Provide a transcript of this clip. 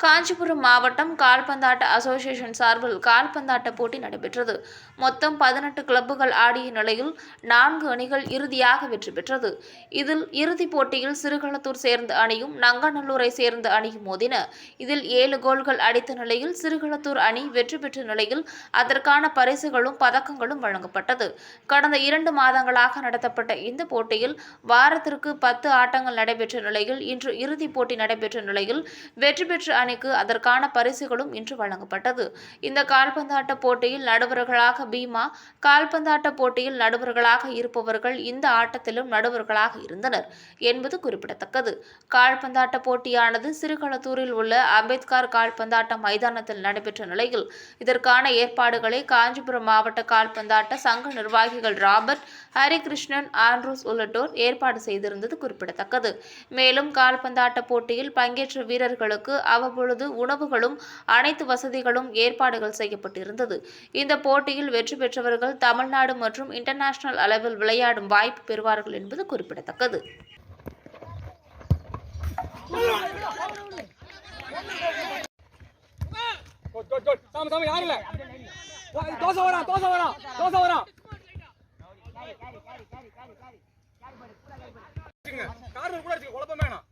காஞ்சிபுரம் மாவட்டம் கால்பந்தாட்ட அசோசியேஷன் சார்பில் கால்பந்தாட்ட போட்டி நடைபெற்றது. மொத்தம் பதினெட்டு கிளப்புகள் ஆடிய நிலையில் நான்கு அணிகள் இறுதியாக வெற்றி பெற்றது. இதில் இறுதிப் போட்டியில் சிறுகளத்தூர் சேர்ந்த அணியும் நங்கநல்லூரை சேர்ந்த அணியும் மோதின. இதில் ஏழு கோல்கள் அடித்த நிலையில் சிறுகளத்தூர் அணி வெற்றி பெற்ற நிலையில் அதற்கான பரிசுகளும் பதக்கங்களும் வழங்கப்பட்டது. கடந்த இரண்டு மாதங்களாக நடத்தப்பட்ட இந்த போட்டியில் வாரத்திற்கு பத்து ஆட்டங்கள் நடைபெற்ற நிலையில் இன்று இறுதிப் போட்டி நடைபெற்ற நிலையில் வெற்றி பெற்ற அணிக்கு அதற்கான பரிசுகளும் இன்று வழங்கப்பட்டது. இந்த கால்பந்தாட்ட போட்டியில் நடுவர்களாக பீமா கால்பந்தாட்ட போட்டியில் நடுவர்களாக இருப்பவர்கள் இந்த ஆட்டத்திலும் நடுவர்களாக இருந்தனர் என்பது குறிப்பிடத்தக்கது. கால்பந்தாட்ட போட்டியானது சிறுகளத்தூரில் உள்ள அம்பேத்கர் கால்பந்தாட்ட மைதானத்தில் நடைபெற்ற நிலையில் இதற்கான ஏற்பாடுகளை காஞ்சிபுரம் மாவட்ட கால்பந்தாட்ட சங்க நிர்வாகிகள் ராபர்ட் ஹரிகிருஷ்ணன் ஆண்ட்ரூஸ் உள்ளிட்டோர் ஏற்பாடு செய்திருந்தது குறிப்பிடத்தக்கது. மேலும் கால்பந்தாட்ட போட்டியில் பங்கேற்ற வீரர்களுக்கு அப்பொழுது உணவுகளும் அனைத்து வசதிகளும் ஏற்பாடுகள் செய்யப்பட்டிருந்தது. இந்த போட்டியில் வெற்றி பெற்றவர்கள் தமிழ்நாடு மற்றும் இன்டர்நேஷனல் அளவில் விளையாடும் வாய்ப்பு பெறுவார்கள் என்பது குறிப்பிடத்தக்கது. தோசை தோசை தோசை கூட இருக்கு குழப்பம் வேணாம்.